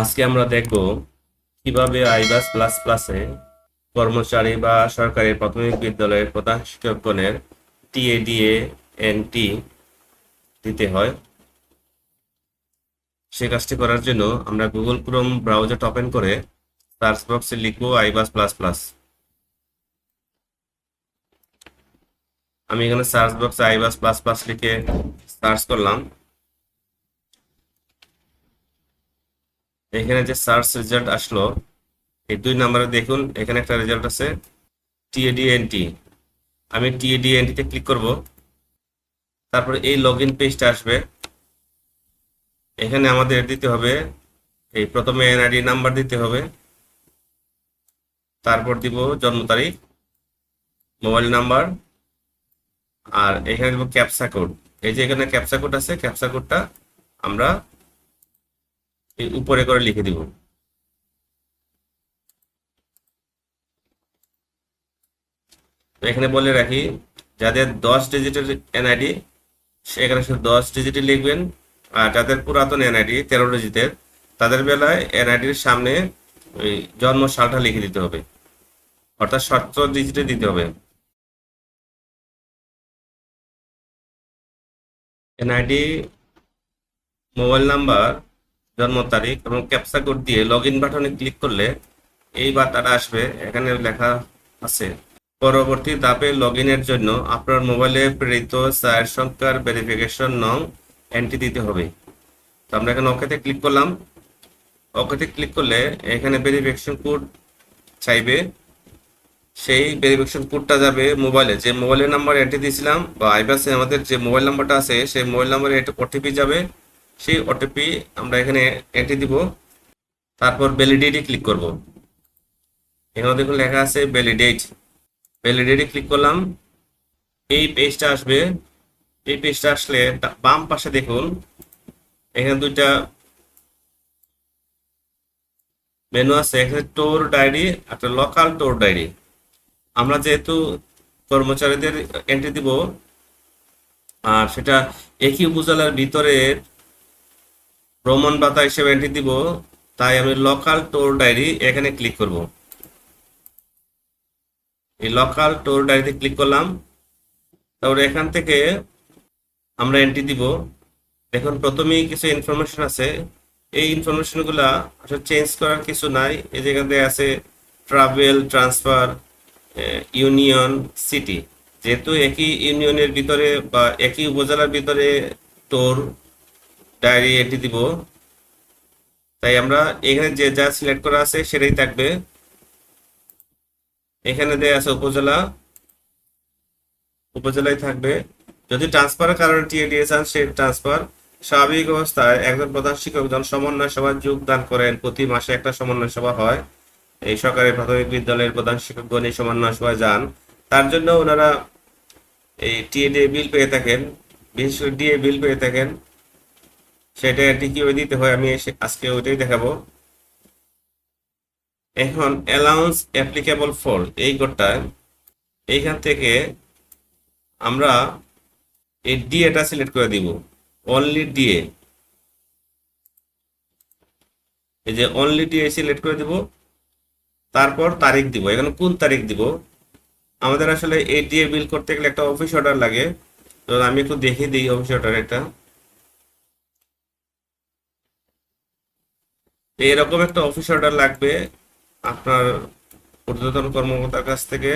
আজকে আমরা দেখব কীভাবে আইবাস প্লাস প্লাসে কর্মচারী বা সরকারি প্রাথমিক বিদ্যালয়ের প্রধান শিক্ষকগণের টিএডিএ এনটি দিতে হয়। সে কাজটি করার জন্য আমরা গুগল ক্রোম ব্রাউজার ওপেন করে সার্চ বক্সে লিখব আইবাস প্লাস প্লাস। আমি এখানে সার্চ বক্সে আইবাস প্লাস প্লাস লিখে সার্চ করলাম। এখানে যে সার্চ রেজাল্ট আসলো, এই দুই নম্বরে দেখুন, এখানে একটা রেজাল্ট আছে টিএডিএনটি আমি টিএডিএনটিতে ক্লিক করব। তারপরে এই লগ ইন পেজটা আসবে। এখানে আমাদের দিতে হবে, এই প্রথমে এনআইডি নাম্বার দিতে হবে। তারপর দিব জন্ম তারিখ মোবাইল নাম্বার আর এখানে দিব ক্যাপসা কোড এই যে এখানে ক্যাপসা কোড আছে ক্যাপসা কোডটা আমরা উপরে করে লিখে দিব। এখানে বলে রাখি, যাদের দশ ডিজিটের এনআইডি সেখানে শুধু দশ ডিজিটে লিখবেন, আর যাদের পুরাতন এনআইডি তেরো ডিজিটের, তাদের বেলায় এনআইডির সামনে ওই জন্ম সালটা লিখে দিতে হবে। অর্থাৎ সতেরো ডিজিটে দিতে হবে। এনআইডি মোবাইল নাম্বার জন্ম তারিখ এবং ক্যাপসা কোড দিয়ে লগ ইন বাটনে ক্লিক করলে এই বার্তাটা আসবে। এখানে লেখা আছে, পরবর্তী ধাপে লগ ইনের জন্য আপনার মোবাইলে প্রেরিত চার সংখ্যার ভেরিফিকেশন নং এন্ট্রি দিতে হবে। তো আমরা এখানে ওকেতে ক্লিক করলাম। ওকেতে ক্লিক করলে এখানে ভেরিফিকেশন কোড চাইবে। সেই ভেরিফিকেশন কোডটা যাবে মোবাইলে যে মোবাইলের নাম্বার এন্ট্রি দিয়েছিলাম বা আইবাসে আমাদের যে মোবাইল নাম্বারটা আছে, সেই মোবাইল নাম্বারে একটা ওটিপি যাবে। সেই ওটিপি আমরা এখানে এন্ট্রি দিব। তারপর ভ্যালিডিটি ক্লিক করব। এখানে দেখুন লেখা আছে ভ্যালিডেট ভ্যালিডিটি ক্লিক করলাম। এই পেজটা আসবে। এই পেজটা আসলে বাম পাশে দেখুন। এখানে দুইটা মেনু আছে। এখানে টোর ডায়েরি একটা লোকাল টোর ডায়েরি আমরা যেহেতু কর্মচারীদের এন্ট্রি দিব, আর সেটা একই উপজেলার ভিতরে ভ্রমণ ভাতা হিসেবে এন্ট্রি দিব, তাই আমি লোকাল টোর ডায়েরি এখানে ক্লিক করব। এই লোকাল টোর ডায়েরিতে ক্লিক করলাম, তারপরে এখান থেকে আমরা এন্ট্রি দিব। দেখুন, প্রথমেই কিছু ইনফরমেশন আছে। এই ইনফরমেশনগুলা আসলে চেঞ্জ করার কিছু নাই। এই জায়গাতে আছে ট্রাভেল ট্রান্সফার ইউনিয়ন সিটি যেহেতু একই ইউনিয়নের ভিতরে বা একই উপজেলার ভিতরে টোর ডায়েরি এটি দিব। তাই আমরা এখানে যে যা সিলেক্ট করা আছে সেটাই থাকবে। এখানে দেয়া আছে উপজেলা। উপজেলায় থাকবে। যদি ট্রান্সফারের কারণে টিএডিএ চান, সেই ট্রান্সফার স্বাভাবিক অবস্থায় একজন প্রধান শিক্ষক যখন সমন্বয় সভায় যোগদান করেন। প্রতি মাসে একটা সমন্বয় সভা হয়। এই সরকারি প্রাথমিক বিদ্যালয়ের প্রধান শিক্ষকগণ এই সমন্বয় সভায় যান। তার জন্য ওনারা এই টিএডিএ বিল পেয়ে থাকেন। বিশেষ করে ডিএ বিল পেয়ে থাকেন। সেটা এটি কীভাবে দিতে হয়, আমি আজকে ওইটাই দেখাবো। এখন অ্যালাউন্স অ্যাপ্লিকেবল ফর এই কোডটা, এইখান থেকে আমরা এই ডিএটা সিলেক্ট করে দিব। অনলি ডিএ এই যে অনলি ডিএ সিলেক্ট করে দিব, তারপর তারিখ দিব। এখানে কোন তারিখ দিব? আমাদের আসলে এই ডিএ বিল করতে গেলে একটা অফিস অর্ডার লাগে। তো আমি একটু দেখিয়ে দিই অফিস অর্ডার একটা। এরকম একটা অফিস অর্ডার লাগবে আপনার ঊর্ধ্বতন কর্মকর্তার কাছ থেকে।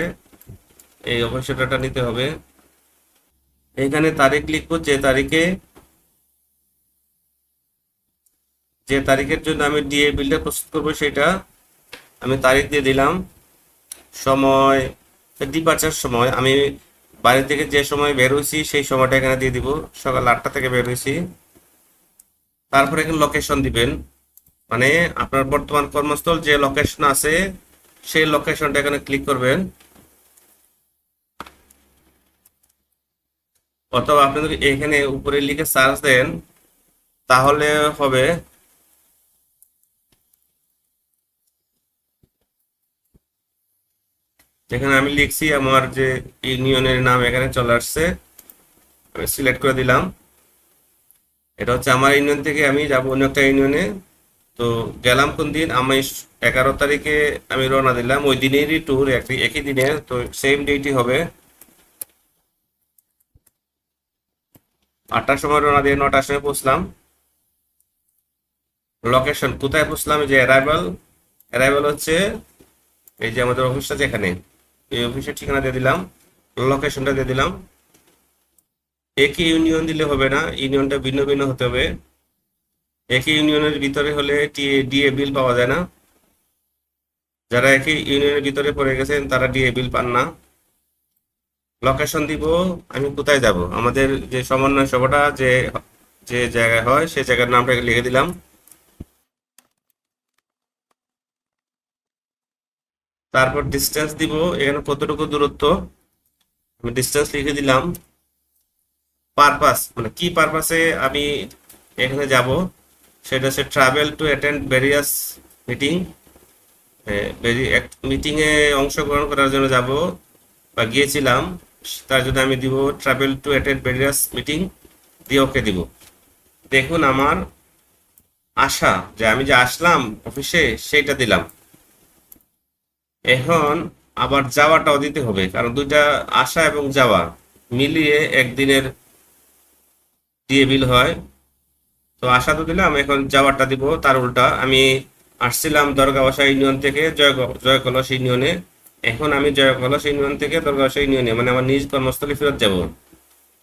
এই অফিস অর্ডারটা নিতে হবে। এখানে তারিখ লিখব, যে তারিখে, যে তারিখের জন্য আমি ডিএ বিলটা প্রস্তুত করব সেটা আমি তারিখ দিয়ে দিলাম। সময় ডিপার্চার সময়, আমি বাড়ি থেকে যে সময় বের হয়েছি সেই সময়টা এখানে দিয়ে দিব। সকাল আটটা থেকে বের তারপর এখানে লোকেশন দিবেন। মানে আপনার বর্তমান কর্মস্থল যে লোকেশন আছে, সেই লোকেশনটা এখানে ক্লিক করবেন। অথবা আপনি যদি এখানে উপরে লিখে সার্চ দেন, তাহলে হবে যেখানে আমি লিখছি আমার যে ইউনিয়নের নাম এখানে চলে আসছে, আমি সিলেক্ট করে দিলাম। এটা হচ্ছে আমার ইউনিয়ন থেকে আমি যাব অন্য একটা ইউনিয়নে। তো গেলাম কোন দিন? আমি এগারো তারিখে আমি রওনা দিলাম। ওই দিনেরই ট্যুর একই দিনে। তো সেম ডেটই হবে। আটটার সময় রওনা দিয়ে নটার সময় পৌঁছলাম। লোকেশন কোথায় পৌঁছলাম? যে অ্যারাইভাল অ্যারাইভাল হচ্ছে এই যে আমাদের অফিসটা যেখানে এই অফিসের ঠিকানা দিয়ে দিলাম। লোকেশনটা দিয়ে দিলাম। একই ইউনিয়ন দিলে হবে না। ইউনিয়নটা ভিন্ন ভিন্ন হতে হবে। একই ইউনিয়নের ভিতরে হলে ডিএ বিল পাওয়া যায় না। যারা একই ইউনিয়নের ভিতরে পড়ে গেছেন, তারা ডিএ বিল পান না। লোকেশন দিব, আমি কোথায় যাব? আমাদের যে সমন্বয় সভাটা যে যে জায়গায় হয় সেই জায়গার নামটা লিখে দিলাম। তারপর ডিস্টেন্স দিব, এখানে কতটুকু দূরত্ব? আমি ডিস্টেন্স লিখে দিলাম। পারপাস মানে কি পারপাসে আমি এখানে যাব? সেটা হচ্ছে travel to attend various meeting মিটিংয়ে অংশগ্রহণ করার জন্য যাব বা গিয়েছিলাম, তার জন্য আমি দিব travel to attend various meeting দিয়ে ওকে দিব। দেখুন আমার আশা যে আমি যে আসলাম অফিসে সেইটা দিলাম। এখন আবার যাওয়াটাও দিতে হবে, কারণ দুইটা আসা এবং যাওয়া মিলিয়ে একদিনের দিয়ে বিল হয়। তো আশা তো দিলাম, এখন যাওয়ারটা দিব, তার উল্টা। আমি আসছিলাম দরগাবাসা ইউনিয়ন থেকে জয় জয়কলস ইউনিয়নে। এখন আমি জয়কলস ইউনিয়ন থেকে দরগাবাসা ইউনিয়নে মানে আমার নিজ কর্মস্থলে ফেরত যাব।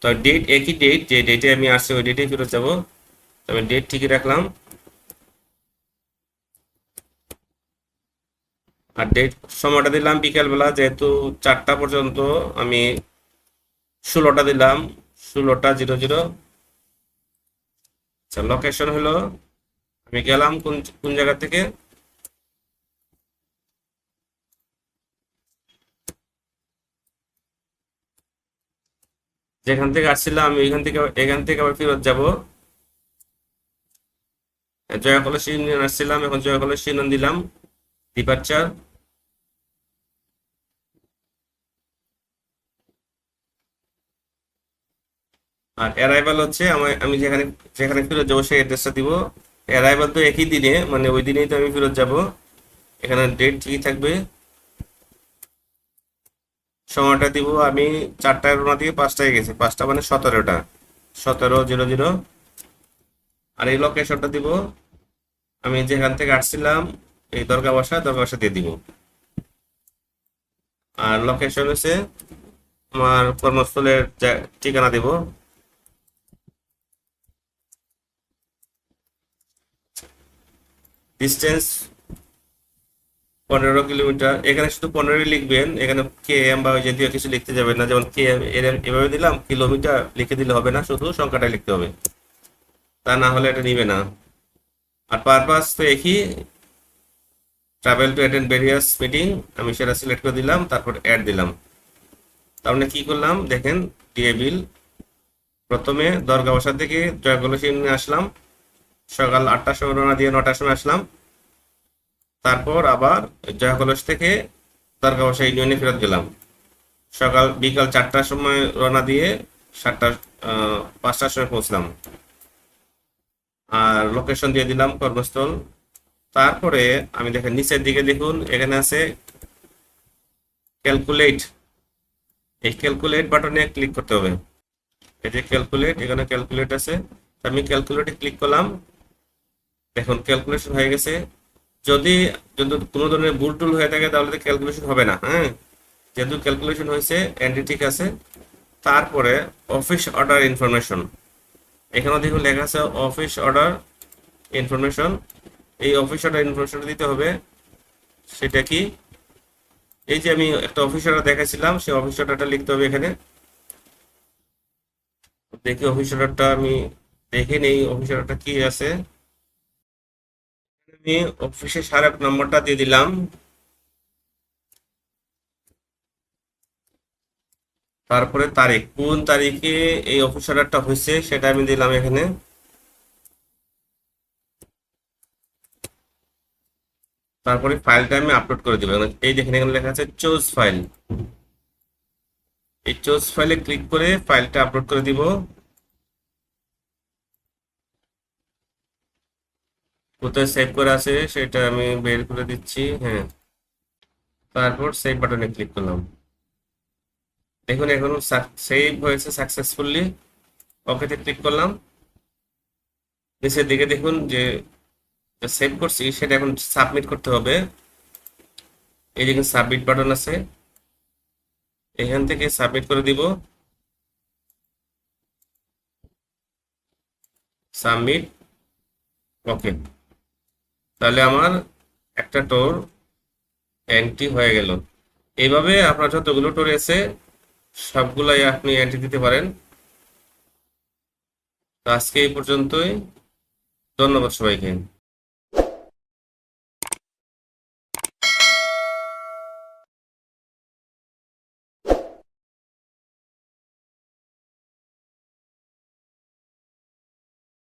তো ডেট একই ডেট যে ডেটে আমি আসছি, ওই ডেটে ফেরত যাব। তো আমি ডেট ঠিকই রাখলাম। আর ডেট সময়টা দিলাম বিকেলবেলা, যেহেতু চারটা পর্যন্ত, আমি ষোলোটা দিলাম, ষোলোটা জিরো জিরো। আচ্ছা লোকেশন হলো, আমি গেলাম কোন কোন জায়গা থেকে? যেখান থেকে আসছিলাম আমি এখান থেকে এখান থেকে আবার ফেরত যাব। জয়া কলেজ ইউনিয়ন আসছিলাম, এখন জয়া কলেজ ইউনিয়ন দিলাম ডিপার্চার আর অ্যারাইভাল হচ্ছে আমি যেখানে যেখানে ফেরত যাব সেই অ্যাড্রেসটা দিব। অ্যারাইভাল তো একই দিনে মানে ওই দিনেই তো আমি ফেরত যাব। এখানে ডেট ঠিকই থাকবে? সময়টা দিব আমি চারটায় রোনা দিয়ে পাঁচটায় গেছি। পাঁচটা মানে সতেরোটা। সতেরো, জিরো জিরো। আর এই লোকেশনটা দিব। আমি যেখান থেকে আসছিলাম, এই দরগা বাসা দরগা বাসা দিয়ে দিব। আর লোকেশন হচ্ছে আমার কর্মস্থলের ঠিকানা দিব। ডিস্টেন্স পনেরো কিলোমিটার। এখানে শুধু পনেরোই লিখবেন, এখানে কে এম বা জাতীয় কিছু লিখতে যাবেন না। যেমন কে এম এভাবে দিলাম, কিলোমিটার লিখে দিলে হবে না, শুধু সংখ্যাটা লিখতে হবে। তা না হলে এটা নিবে না। আর পারপাস তো একই। Travel to attend various meeting আমি সেটা সিলেক্ট করে দিলাম, তারপর অ্যাড দিলাম। তাহলে কি করলাম? দেখেন ডিএ বিল প্রথমে দরগা বসা থেকে জয়গলসী আসলাম। সকাল আটটার সময় রওনা দিয়ে নটার সময় আসলাম। তারপর আবার জয়কলস থেকে দরগাবাসা ইউনিয়নে ফেরত গেলাম। সকাল বিকাল চারটার সময় রওনা দিয়ে সাতটা পাঁচটার সময় পৌঁছলাম। আর লোকেশন দিয়ে দিলাম কর্মস্থল। তারপরে আমি দেখেন, নিচের দিকে দেখুন, এখানে আছে ক্যালকুলেট এই ক্যালকুলেট বাটনে ক্লিক করতে হবে। এই যে ক্যালকুলেট এখানে ক্যালকুলেট আছে। আমি ক্যালকুলেটে ক্লিক করলাম। দেখুন ক্যালকুলেশন হয়ে গেছে। যদি যদি কোনো ধরনের ভুল টুল হয়ে থাকে, তাহলে তো ক্যালকুলেশন হবে না হ্যাঁ? যেহেতু ক্যালকুলেশন হয়েছে এন্ট্রি ঠিক আছে। তারপরে অফিস অর্ডার ইনফরমেশন এখানে দেখুন লেখা আছে অফিস অর্ডার ইনফরমেশন এই অফিস অর্ডার ইনফরমেশনটা দিতে হবে। সেটা কি? এই যে আমি একটা অফিস অর্ডার দেখাছিলাম সেই অফিস অর্ডারটা লিখতে হবে এখানে। দেখি অফিস অর্ডারটা আমি দেখে নেই অফিস অর্ডারটা কি আছে? আমি অফিসের স্মারক নম্বরটা দিয়ে দিলাম। তারপরে তারিখ, কোন তারিখে এই অফিস অর্ডারটা হয়েছে সেটা আমি দিলাম এখানে। তারপরে ফাইলটা আমি আপলোড করে দিব এই দেখেন এখানে লেখা আছে চোজ ফাইল এই চোজ ফাইলে ক্লিক করে ফাইলটা আপলোড করে দিব। কোথায় সেভ করা আছে সেটা আমি বের করে দিচ্ছি হ্যাঁ। তারপর সেভ বাটনে ক্লিক করলাম। দেখুন, এখন সেভ হয়েছে সাকসেসফুলি ওকেতে ক্লিক করলাম। নিচের দিকে দেখুন যে সেভ করছি সেটা এখন সাবমিট করতে হবে। এই দেখুন সাবমিট বাটন আছে। এখান থেকে সাবমিট করে দিব। সাবমিট ওকে তাহলে আমার একটা টোর এন্ট্রি হয়ে গেল। এইভাবে আপনার যতগুলো টোর এসে সবগুলাই আপনি এন্ট্রি দিতে পারেন। আজকে এই পর্যন্তই। ধন্যবাদ সবাইকে।